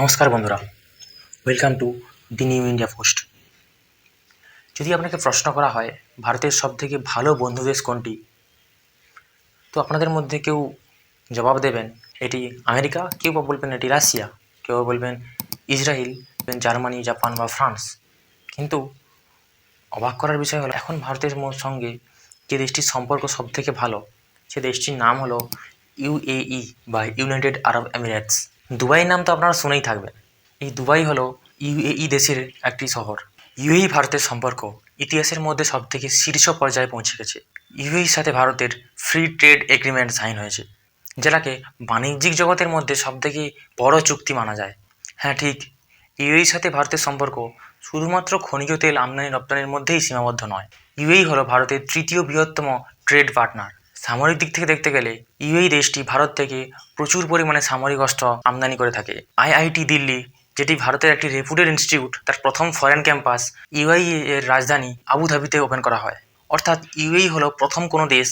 নমস্কার বন্ধুরা welcome to the New India Post যদি আপনাকে প্রশ্ন করা হয়, ভারতের সবথেকে ভালো বন্ধু দেশ কোনটি? তো আপনাদের মধ্যে কেউ জবাব দেবেন, এটি আমেরিকা, কেউ বা বলবেন এটি রাশিয়া, কেউ বলবেন ইসরায়েল জার্মানি, জাপান বা ফ্রান্স। কিন্তু অবাক করার বিষয় হলো, এখন ভারতের সঙ্গে যে দেশটির সম্পর্ক সবথেকে ভালো, সে দেশটির নাম হলো ইউএই বা ইউনাইটেড আরব এমিরেটস। দুবাইয়ের নাম তো আপনারা শুনেই থাকবেন। এই দুবাই হলো ইউএই দেশের একটি শহর। ইউএই ভারতের সম্পর্ক ইতিহাসের মধ্যে সবথেকে শীর্ষ পর্যায়ে পৌঁছে গেছে। ইউএইর সাথে ভারতের ফ্রি ট্রেড এগ্রিমেন্ট সাইন হয়েছে, যেটাকে বাণিজ্যিক জগতের মধ্যে সবথেকে বড় চুক্তি মানা যায়। হ্যাঁ ঠিক ইউএইর সাথে ভারতের সম্পর্ক শুধুমাত্র খনিজ তেল আমদানি রপ্তানির মধ্যেই সীমাবদ্ধ নয়। ইউএই হলো ভারতের তৃতীয় বৃহত্তম ট্রেড পার্টনার সামরিক দিক থেকে দেখতে গেলে ইউএই দেশটি ভারত থেকে প্রচুর পরিমাণে সামরিক অস্ত্র আমদানি করে থাকে। আইআইটি দিল্লি, যেটি ভারতের একটি রেপুটেড ইনস্টিটিউট, তার প্রথম ফরেন ক্যাম্পাস ইউআই এর রাজধানী আবুধাবিতে ওপেন করা হয়। অর্থাৎ ইউএই হলো প্রথম কোনো দেশ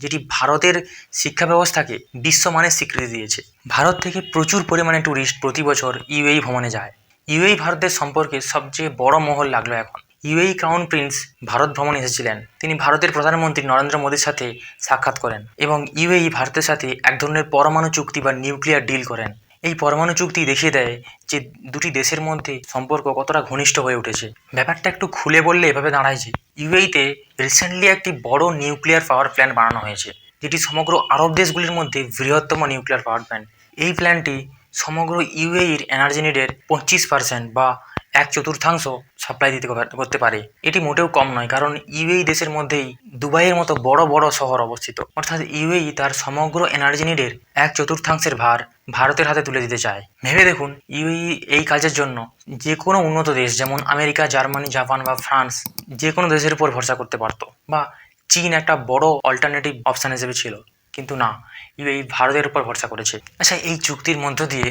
যেটি ভারতের শিক্ষা ব্যবস্থাকে বিশ্বমানের স্বীকৃতি দিয়েছে। ভারত থেকে প্রচুর পরিমাণে ট্যুরিস্ট প্রতি বছর ইউএই ভ্রমণে যায়। ইউএই ভারতের সম্পর্কে সবচেয়ে বড় মহল লাগল এখন। ইউএই ক্রাউন প্রিন্স ভারত ভ্রমণে এসেছিলেন। তিনি ভারতের প্রধানমন্ত্রী নরেন্দ্র মোদীর সাথে সাক্ষাৎ করেন এবং ইউএই ভারতের সাথে এক ধরনের পরমাণু চুক্তি বা নিউক্লিয়ার ডিল করেন। এই পরমাণু চুক্তি দেখিয়ে দেয় যে দুটি দেশের মধ্যে সম্পর্ক কতটা ঘনিষ্ঠ হয়ে উঠেছে। ব্যাপারটা একটু খুলে বললে এভাবে দাঁড়ায় যে, ইউএইতে রিসেন্টলি একটি বড় নিউক্লিয়ার পাওয়ার প্ল্যান্ট বানানো হয়েছে, যেটি সমগ্র আরব দেশগুলির মধ্যে বৃহত্তম নিউক্লিয়ার পাওয়ার প্ল্যান্ট এই প্ল্যান্টটি সমগ্র ইউএইর এনার্জি নিডের পঁচিশ পার্সেন্ট বা এক চতুর্থাংশ সাপ্লাই দিতে করতে পারে। এটি মোটেও কম নয়, কারণ ইউএই দেশের মধ্যেই দুবাইয়ের মতো বড় বড় শহর অবস্থিত। অর্থাৎ ইউএই তার সমগ্র এনার্জি নিডের এক চতুর্থাংশের ভার ভারতের হাতে তুলে দিতে চায়। ভেবে দেখুন, ইউএই এই কাজের জন্য যে কোনো উন্নত দেশ, যেমন আমেরিকা, জার্মানি, জাপান বা ফ্রান্স, যে কোনো দেশের উপর ভরসা করতে পারতো। বা চীন একটা বড় অল্টারনেটিভ অপশান হিসেবে ছিল। কিন্তু না, ইউএই ভারতের উপর ভরসা করেছে। আচ্ছা এই চুক্তির মধ্য দিয়ে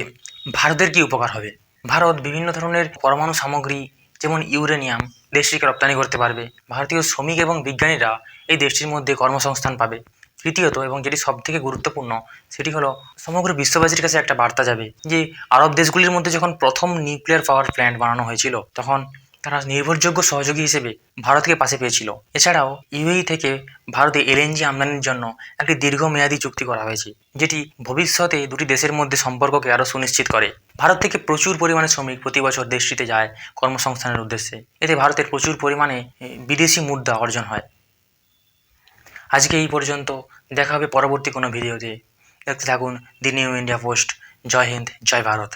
ভারতের কি উপকার হবে? ভারত বিভিন্ন ধরনের পরমাণু সামগ্রী, যেমন ইউরেনিয়াম, দেশটিকে রপ্তানি করতে পারবে। ভারতীয় শ্রমিক এবং বিজ্ঞানীরা এই দেশটির মধ্যে কর্মসংস্থান পাবে। তৃতীয়ত, এবং যেটি সব থেকে গুরুত্বপূর্ণ, সেটি হলো সমগ্র বিশ্ববাসীর কাছে একটা বার্তা যাবে যে, আরব দেশগুলির মধ্যে যখন প্রথম নিউক্লিয়ার পাওয়ার প্ল্যান্ট বানানো হয়েছিল, তখন তারা নির্ভরযোগ্য সহযোগী হিসেবে ভারতকে পাশে পেয়েছিল। এছাড়াও, ইউএই থেকে ভারতে এলএনজি আমদানির জন্য একটি দীর্ঘমেয়াদী চুক্তি করা হয়েছে, যেটি ভবিষ্যতে দুটি দেশের মধ্যে সম্পর্ককে আরও সুনিশ্চিত করে। ভারত থেকে প্রচুর পরিমাণে শ্রমিক প্রতি বছর দেশটিতে যায় কর্মসংস্থানের উদ্দেশ্যে। এতে ভারতের প্রচুর পরিমাণে বিদেশি মুদ্রা অর্জন হয়। আজকে এই পর্যন্ত, দেখা হবে পরবর্তী কোনো ভিডিওতে। দেখতে থাকুন দি নিউ ইন্ডিয়া পোস্ট। জয় হিন্দ, জয় ভারত।